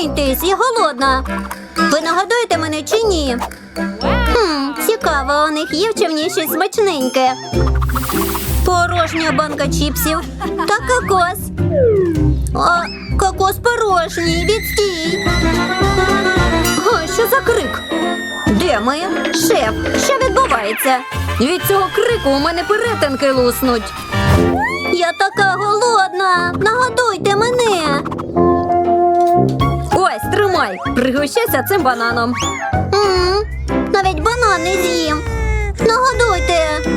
Прокиньтесь, я голодна. Ви нагодуєте мене чи ні? Хм, цікаво, у них є в човні щось смачненьке. Порожня банка чіпсів та кокос. А, кокос порожній, відстій. О, що за крик? Де ми? Шеф, що відбувається? Від цього крику у мене перетинки луснуть. Я така голодна. Нагодуйте мене. Пригощайся цим бананом. м навіть банан не з'їм. Нагодуйте.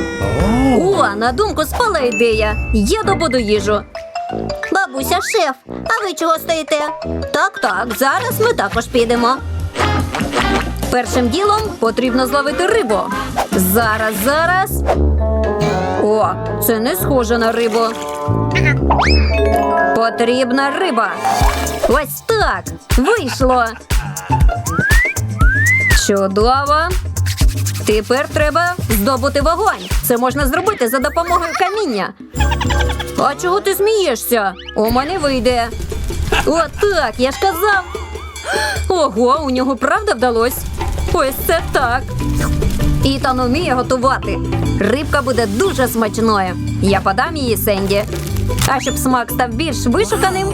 О, на думку спала ідея. Я добуду їжу. Бабуся, шеф, а ви чого стоїте? Так, так, зараз ми також підемо. Першим ділом потрібно зловити рибу. Зараз, зараз. Це не схоже на рибу. Потрібна риба. Ось так. Вийшло. Чудово. Тепер треба здобути вогонь. Це можна зробити за допомогою каміння. А чого ти смієшся? У мене вийде. От так, я ж казав. Ого, у нього правда вдалось. Ось це так. Ітан уміє готувати. Рибка буде дуже смачною. Я подам її Сенді. А щоб смак став більш вишуканим,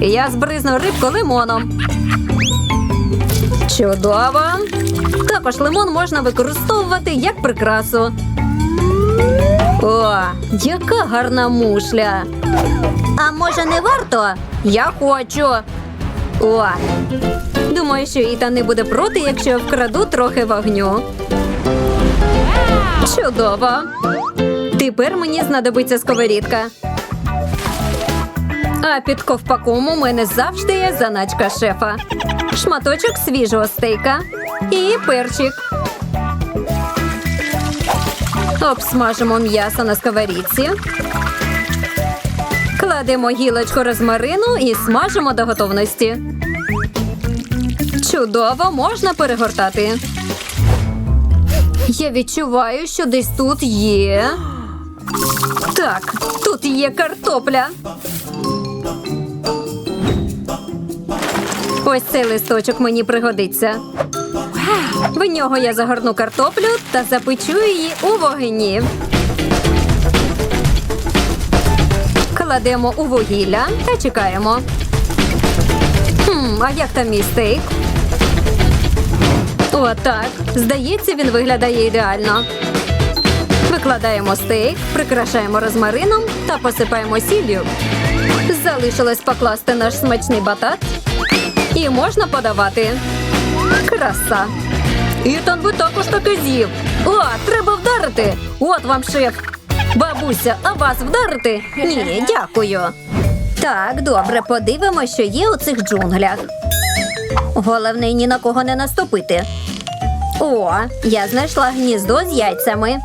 я збризну рибку лимоном. Чудово! Також лимон можна використовувати як прикрасу. О, яка гарна мушля. А може не варто? Я хочу. О, думаю, що Іта не буде проти, якщо я вкраду трохи вогню. Чудово. Тепер мені знадобиться сковорідка. А під ковпаком у мене завжди є заначка шефа. Шматочок свіжого стейка і перчик. Обсмажимо м'ясо на сковорідці. Кладемо гілочку розмарину і смажимо до готовності. Чудово можна перегортати. Я відчуваю, що десь тут є. Так, тут є картопля. Ось цей листочок мені пригодиться. В нього я загорну картоплю та запечу її у вогні. Кладемо у вугілля та чекаємо. Хм, а як там мій стейк? Отак. Здається, він виглядає ідеально. Викладаємо стейк, прикрашаємо розмарином та посипаємо сіллю. Залишилось покласти наш смачний батат. І можна подавати. Краса. Ітан би також таки з'їв. О, треба вдарити. От вам шеф. Бабуся, а вас вдарити? Ні, дякую. Так, добре, подивимося, що є у цих джунглях. Головне ні на кого не наступити. О, я знайшла гніздо з яйцями.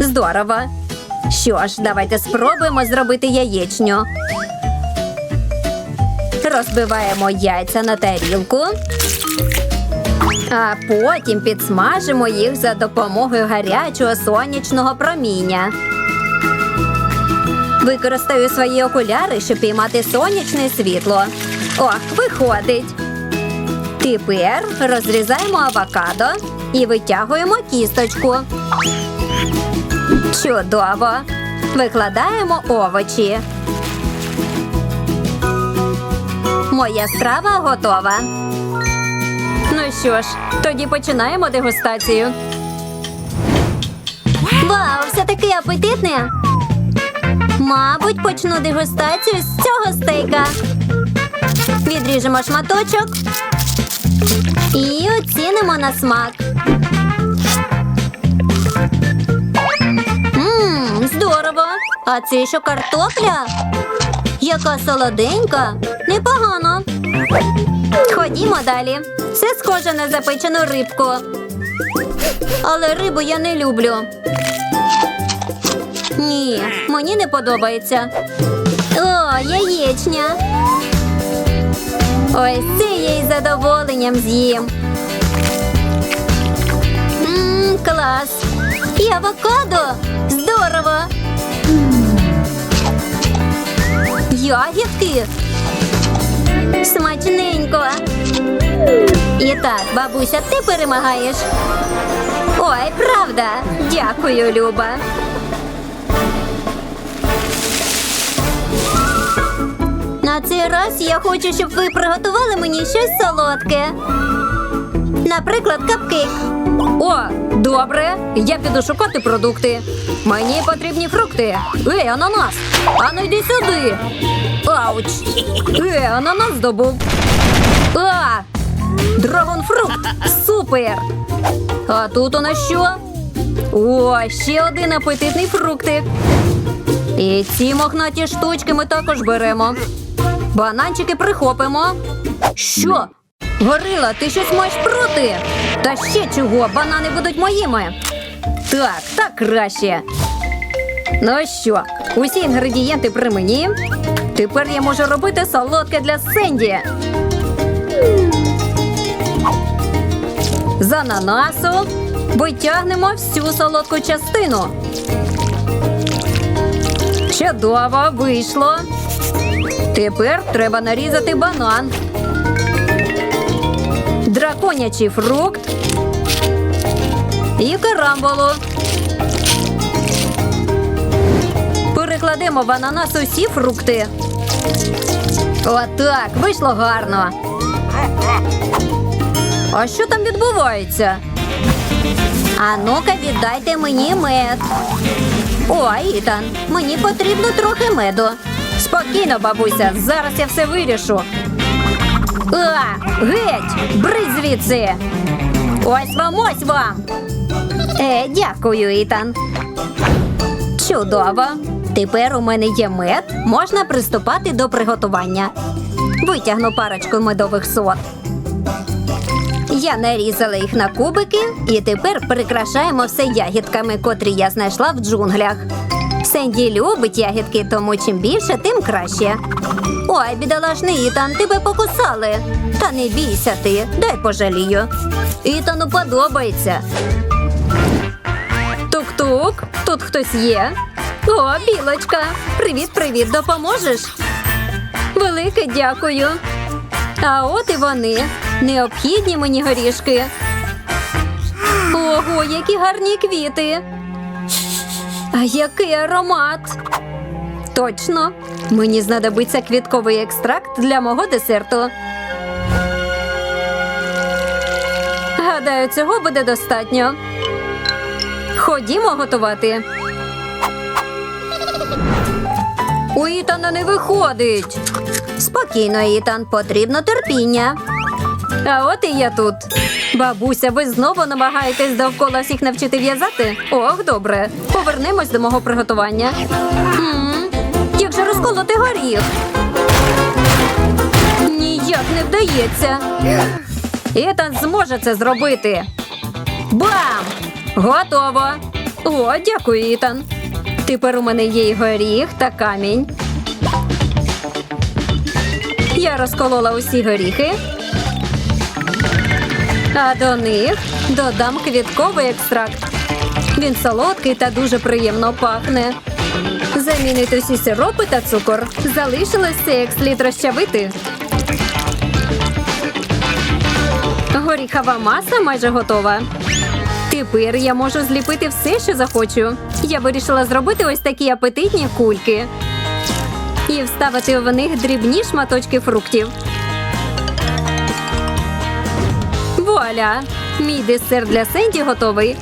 Здорово. Що ж, давайте спробуємо зробити яєчню. Розбиваємо яйця на тарілку, а потім підсмажимо їх за допомогою гарячого сонячного проміння. Використаю свої окуляри, щоб піймати сонячне світло. О, виходить. Тепер розрізаємо авокадо і витягуємо кісточку. Чудово! Викладаємо овочі. Моя страва готова. Ну що ж, тоді починаємо дегустацію. Вау, все таке апетитне. Мабуть, почну дегустацію з цього стейка. Відріжемо шматочок і оцінимо на смак. Ммм, здорово! А це що картопля? Яка солоденька, непогано. Ходімо далі. Все схоже на запечену рибку. Але рибу я не люблю. Ні, мені не подобається. О, яєчня. Ось це я задоволенням з'їм. Ммм, клас. І авокадо. Здорово. Ягідки. Смачненько. І так, бабуся, ти перемагаєш. Ой, правда. Дякую, Люба. На цей раз я хочу, щоб ви приготували мені щось солодке. Наприклад, капкейк. О, добре. Я піду шукати продукти. Мені потрібні фрукти. Ей, ананас! Ану йди сюди. Ауч! Ей, ананас здобув. А! Драгонфрукт! Супер! А тут у нас що? О, ще один апетитний фруктик. І ці мохнаті штучки ми також беремо. Бананчики прихопимо. Що? Горила, ти щось маєш проти? Та ще чого, банани будуть моїми. Так, так краще. Ну що, усі інгредієнти при мені. Тепер я можу робити солодке для Сенді. З ананасу витягнемо всю солодку частину. Чудово вийшло. Тепер треба нарізати банан. Драконячий фрукт і карамболу. Перекладемо в ананас усі фрукти. Отак, вийшло гарно. А що там відбувається? А ну-ка, віддайте мені мед. О, Ітан, мені потрібно трохи меду. Спокійно, бабуся, зараз я все вирішу. А, геть! Брить звідси! Ось вам, ось вам! Е, дякую, Ітан. Чудово. Тепер у мене є мед, можна приступати до приготування. Витягну парочку медових сот. Я нарізала їх на кубики і тепер прикрашаємо все ягідками, котрі я знайшла в джунглях. Сенді любить ягідки, тому чим більше, тим краще. Ой, бідолашний Ітан, тебе покусали. Та не бійся ти, дай пожалію. Ітану подобається. Тук-тук, тут хтось є. О, білочка. Привіт, привіт, допоможеш? Велике дякую. А от і вони. Необхідні мені горішки. Ого, які гарні квіти. А який аромат. Точно. Мені знадобиться квітковий екстракт для мого десерту. Гадаю, цього буде достатньо. Ходімо готувати. У Ітана не виходить. Спокійно, Ітан, потрібно терпіння. А от і я тут. Бабуся, ви знову намагаєтесь довкола всіх навчити в'язати? Ох, добре. Повернемось до мого приготування. м як же розколоти горіх? Ніяк не вдається. Ітан зможе це зробити. Бам! Готово. О, дякую, Ітан. Тепер у мене є і горіх та камінь. Я розколола усі горіхи. А до них додам квітковий екстракт. Він солодкий та дуже приємно пахне. Замінити усі сиропи та цукор. Залишилось цей екслід розчавити. Горіхова маса майже готова. Тепер я можу зліпити все, що захочу. Я вирішила зробити ось такі апетитні кульки і вставити в них дрібні шматочки фруктів. Вуаля! Мій десерт для Сенді готовий.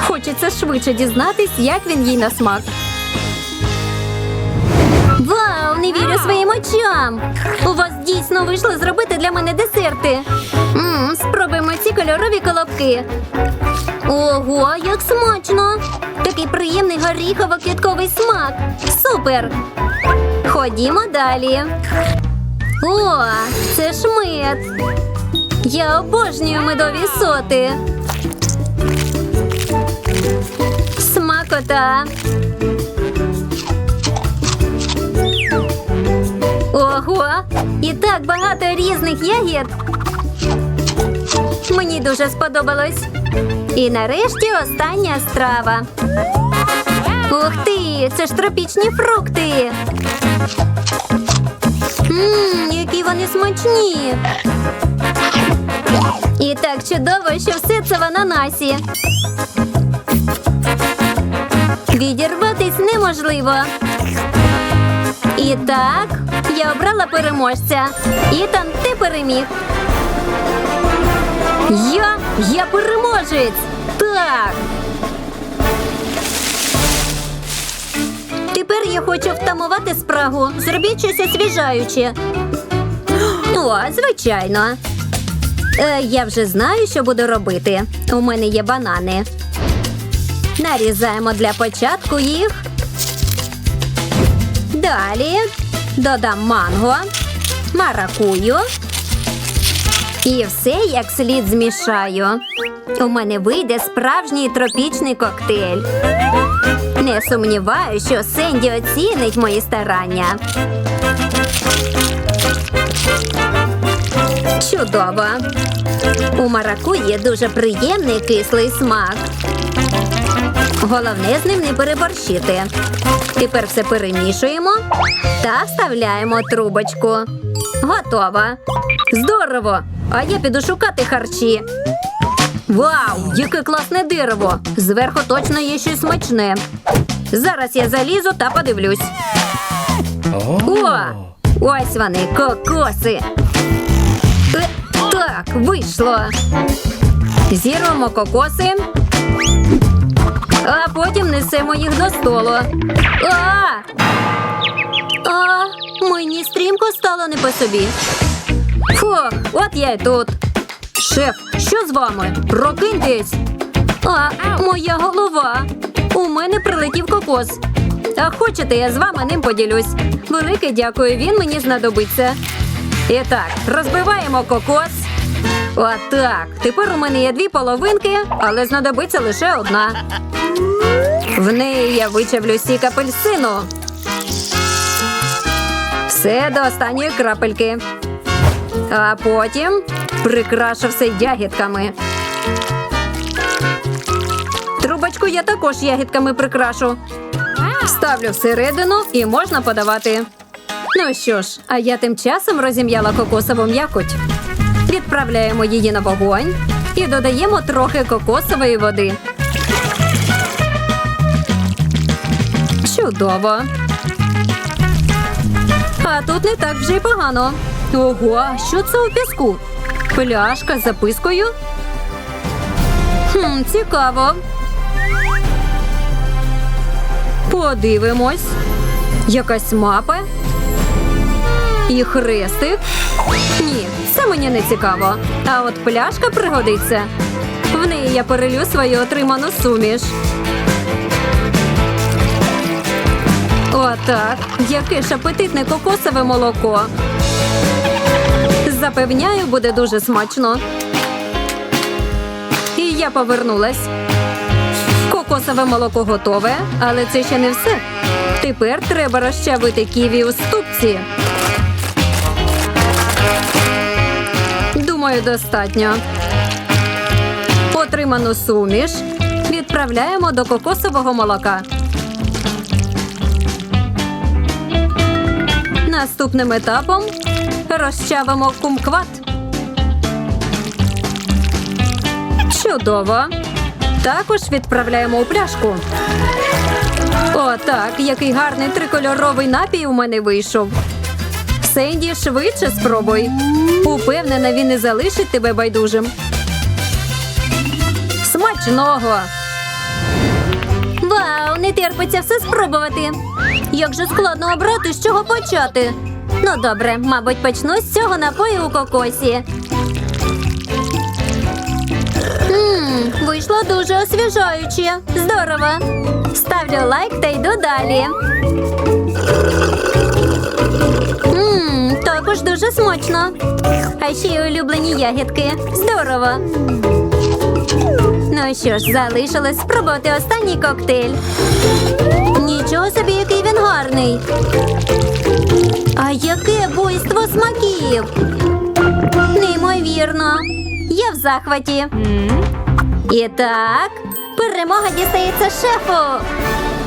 Хочеться швидше дізнатись, як він їй на смак. Вау, не вірю своїм очам! У вас дійсно вийшло зробити для мене десерти. Мм, спробуємо ці кольорові колобки. Ого, як смачно! Такий приємний горіхово-квітковий смак. Супер! Ходімо далі. О, це ж мед. Я обожнюю медові соти. Смакота. Ого, і так багато різних ягід. Мені дуже сподобалось. І нарешті остання страва. Ух ти, це ж тропічні фрукти. Ммм, які вони смачні. І так чудово, що все це в ананасі. Відірватись неможливо. І так, я обрала переможця. Ітан, ти переміг. Я? Я переможець! Так. Тепер я хочу втамувати спрагу. Зробіть щось освіжаюче. О, звичайно. Е, я вже знаю, що буду робити. У мене є банани. Нарізаємо для початку їх. Далі додам манго, маракую. І все як слід змішаю. У мене вийде справжній тропічний коктейль. Не сумніваюся, що Сенді оцінить мої старання. Чудово. У маракуї дуже приємний кислий смак. Головне з ним не переборщити. Тепер все перемішуємо та вставляємо трубочку. Готово. Здорово! А я піду шукати харчі. Вау, яке класне дерево! Зверху точно є щось смачне. Зараз я залізу та подивлюсь. О! Ось вони, кокоси. Е, так, вийшло. Зірвемо кокоси, а потім несемо їх до столу. А! А, мені стрімко стало не по собі. Фу, от я й тут. Шеф, що з вами? Прокиньтесь. А, моя голова. У мене прилетів кокос. А хочете, я з вами ним поділюсь. Велике дякую, він мені знадобиться. І так, розбиваємо кокос. Отак. Тепер у мене є дві половинки, але знадобиться лише одна. В неї я вичавлю сік апельсину. Все до останньої крапельки. А потім прикрашу все ягідками. Трубочку я також ягідками прикрашу. Ставлю всередину і можна подавати. Ну що ж, а я тим часом розім'яла кокосову м'якоть. Відправляємо її на вогонь і додаємо трохи кокосової води. Чудово. А тут не так вже й погано. Ого, що це у піску? Пляшка з запискою? Хм, цікаво. Подивимось. Якась мапа. І хрестик. Ні, це мені не цікаво. А от пляшка пригодиться. В неї я перелю свою отриману суміш. Отак. Яке ж апетитне кокосове молоко. Запевняю, буде дуже смачно. І я повернулась. Кокосове молоко готове, але це ще не все. Тепер треба розчавити ківі у ступці. Думаю, достатньо. Отриману суміш відправляємо до кокосового молока. Наступним етапом розчавимо кумкват. Чудово. Також відправляємо у пляшку. О, так, який гарний трикольоровий напій у мене вийшов. Сенді, швидше спробуй. Упевнена, він не залишить тебе байдужим. Смачного! Вау, не терпиться все спробувати. Як же складно обрати, з чого почати. Ну добре, мабуть, почну з цього напою у кокосі. Ммм, вийшло дуже освіжаюче. Здорово. Ставлю лайк та йду далі. Також дуже смачно. А ще й улюблені ягідки. Здорово. Ну що ж, залишилось спробувати останній коктейль. Нічого собі, який він гарний. А яке буйство смаків! Неймовірно. Я в захваті. І так, перемога дістається шефу.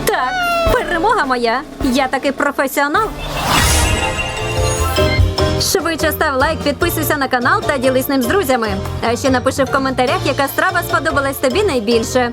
Так, перемога моя. Я таки професіонал. Швидше став лайк, підписуйся на канал та ділись ним з друзями. А ще напиши в коментарях, яка страва сподобалась тобі найбільше.